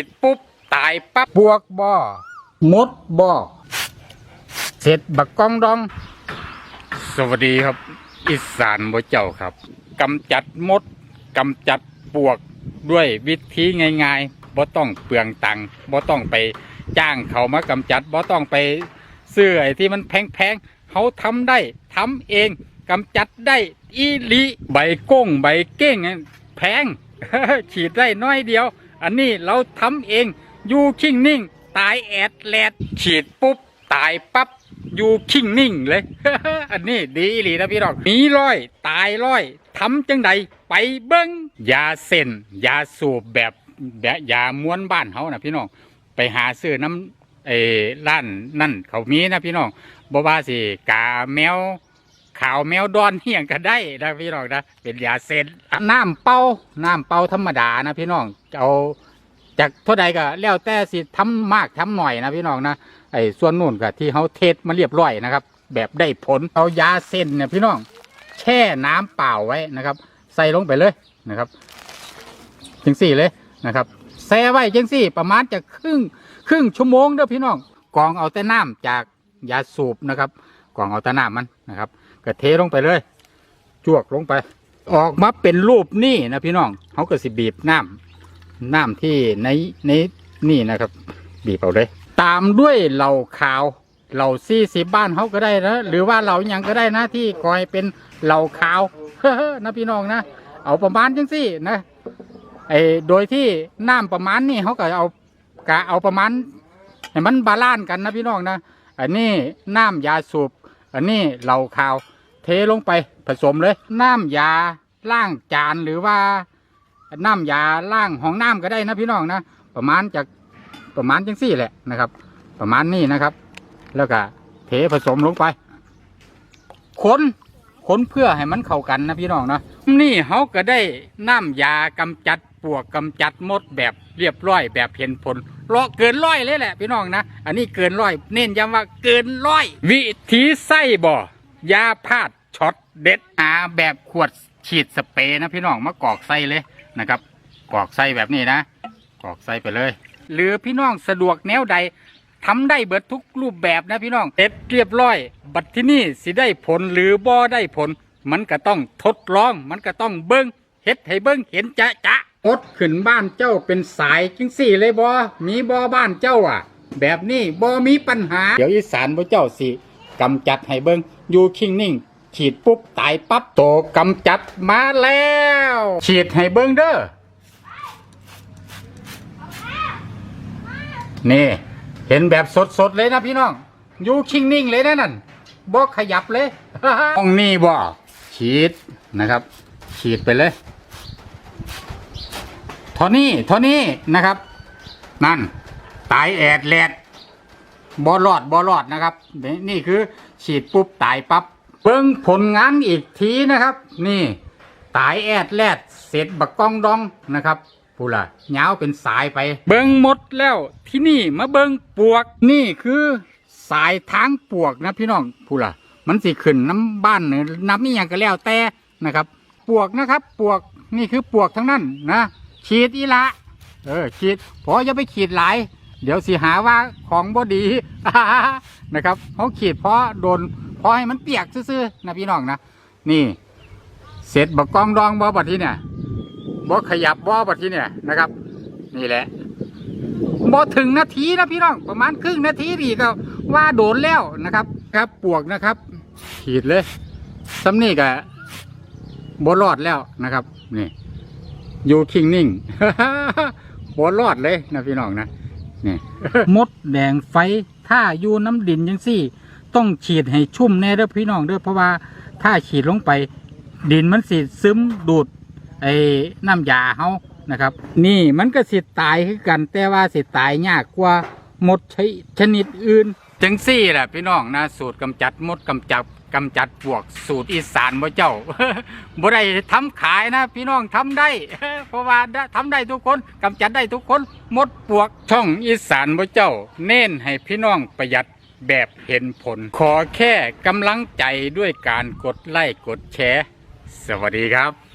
ติดปุ๊บ ตายปั๊บปวกบ่มดบ่เสร็จบักกองดอง สวัสดีครับ อีสานบ่เจ้าครับกำจัดมดกำจัดปวกด้วยวิธีง่ายๆบ่ต้องเปลืองตังค์บ่ต้องไปจ้างเขามากำจัดบ่ต้องไปซื้อไอ้ที่มันแพงๆเขาทำได้ทำเองกำจัดได้อีหลีใบก้งใบเก้งอะแพงฉีดได้น้อยเดียว อันนี้เราทำเองอยู่ชิ่งนิ่ง ตายแอดแลดฉีดปุ๊บ ตายปั๊บอยู่ชิ่งนิ่งเลย อันนี้ดีหลีนะพี่น้องหนีร้อย ตายร้อยทำจังใดไปเบิ้งยาเส้นยาสูบแบบแบบยาม้วนบ้านเขานะพี่น้องไปหาซื้อน้ำเออร้านนั่นเขามีนะพี่น้องบ่ว่าสิกาแมว ขาวแมวดอนเฮียงก็ได้นะพี่น้องนะเป็นยาเส้นน้ำเป่าน้ำเป่าธรรมดานะพี่น้องเอาจากเท่าใดก็แล้วแต่สิทำมากทำหน่อยนะพี่น้องนะไอ้ส่วนนู่นก็ที่เขาเทสมาเรียบร้อยนะครับ แบบได้ผลเอายาเส้นเนี่ยพี่น้องแช่น้ำเปล่าไว้นะครับ ใส่ลงไปเลยนะครับจังสี่เลยนะครับแช่ไว้จังสี่ประมาณจะครึ่งครึ่งชั่วโมงเด้อพี่น้องกองเอาแต่น้ำจากยาสูบนะครับกองเอาแต่น้ำมันนะครับ ก็เทลงไปเลย จวกลงไป ออกมาเป็นรูปนี่นะพี่น้องเขาก็สิบีบน้ำน้ำที่ในในนี่นะครับ บีบเอาเลย ตามด้วยเหล่าขาวเหล่าซี่สิบ้านเขาก็ได้นะหรือว่าเหล่ายังก็ได้นะที่คอยเป็นเหล่าขาวนะพี่น้องนะเอาประมาณจังสี่นะไอ้โดยที่น้ำประมาณนี่เขาก็เอากะเอาประมาณให้มันบาลานซ์กันนะพี่น้องนะอันนี้น้ำยาสูบอันนี้เหล่าขาว เทลงไปผสมเลย น้ำยาล้างจานหรือว่า น้ำยาล้างห้องน้ำก็ได้นะพี่น้องนะประมาณจากประมาณจังสี่แหละนะครับ ประมาณนี้นะครับ แล้วก็เทผสมลงไปคนคนเพื่อให้มันเข้ากันนะพี่น้องนะนี่เขาก็ได้น้ำยากำจัดปวกกำจัดมดแบบเรียบร้อยแบบเห็นผลเลาะเกินร้อยเลยแหละพี่น้องนะ อันนี้เกินร้อย เน้นย้ำว่าเกินร้อย วิธีใส่บ่ ยาพาดช็อตเด็ดอาแบบขวดฉีดสเปรย์นะพี่น้องมากรอกใส่เลยนะครับกรอกใส่แบบนี้นะกรอกใส่ไปเลย หรือพี่น้องสะดวกแนวใดทำได้เบิดทุกรูปแบบนะพี่น้องเสร็จเรียบร้อย บัดที่นี่สิได้ผลหรือบ่ได้ผล มันก็ต้องทดลอง มันก็ต้องเบิ้งเฮ็ดให้เบิ้งเห็นจะจะอดขึ้นบ้านเจ้าเป็นสายจังสี่เลยบ่มีบ่บ้านเจ้าอะ แบบนี้บ่มีปัญหา เดี๋ยวอีสานบ่เจ้าสิ กำจัดให้เบิ้งอยู่คิงนิ่ง ฉีดปุ๊บตายปั๊บโตกำจัดมาแล้ว ฉีดให้เบิ้งเด้อนี่เห็นแบบสดๆเลยนะพี่น้อง อยู่ชิงนิ่งเลยนะนั่นบอกขยับเลยห้องนี้บ่ฉีดนะครับ ฉีดไปเลยท่านี้ท่านี้นะครับ นั่น ตายแอดแลด บอรอดบอรอดนะครับนี่นี่คือฉีดปุ๊บตายปับ๊บเบิ้งผลงานอีกทีนะครับ นี่ตายแอดแลดเสร็จบักกองดองนะครับพูล่ะยาวเป็นสายไป เบิ้งหมดแล้วที่นี่มาเบิ้งปวก นี่คือสายทางปวกนะพี่น้องพูล่ะ มันสิขึ้นน้ำบ้านหรือน้ำนี่ยังก็แล้วแต่นะครับ ปวกนะครับ ปวกนี่คือปวกทั้งนั้นนะฉีดอีละเออฉีดพออย่าไปขีดหลาย เดี๋ยวสิหาว่าของบ่ดีนะครับเขาขีดเพราะโดนเพราะให้มันเปียกซื่อๆนะพี่น้องนะนี่ เสร็จบักกองดองบ่บัดที่เนี่ยบ่ขยับบ่บัดที่เนี่ยนะครับ นี่แหละบ่ถึงนาทีนะพี่น้อง ประมาณครึ่งนาทีดีก็ว่าโดนแล้วนะครับ ครับปวกนะครับ ขีดเลยซ้ำนี่ก็บ่รอดแล้วนะครับ นี่อยู่คิงนิ่งบ่รอดเลยนะพี่น้องนะ นี่มดแดงไฟถ้าอยู่น้ำดินยังสี่ ต้องฉีดให้ชุ่มแน่เด้อพี่น้องเด้อเพราะว่าถ้าฉีดลงไป ดินมันสิซึมดูดไอ้น้ำยาเฮานะครับ นี่มันก็สิตายคือกัน แต่ว่าสิตายยากกว่ามดชนิดอื่นจังซี่แหละพี่น้องนะสูตรกำจัดมดกำจัด กำจัดปวกสูตรอีสานบ่เจ้าบ่ได้ทำขายนะ พี่น้องทำได้ เพราะว่าได้ทำได้ทุกคนกำจัดได้ทุกคนมดปวกช่องอีสานบ่เจ้า เน้นให้พี่น้องประหยัดแบบเห็นผล ขอแค่กำลังใจด้วยการกดไลค์กดแชร์ สวัสดีครับ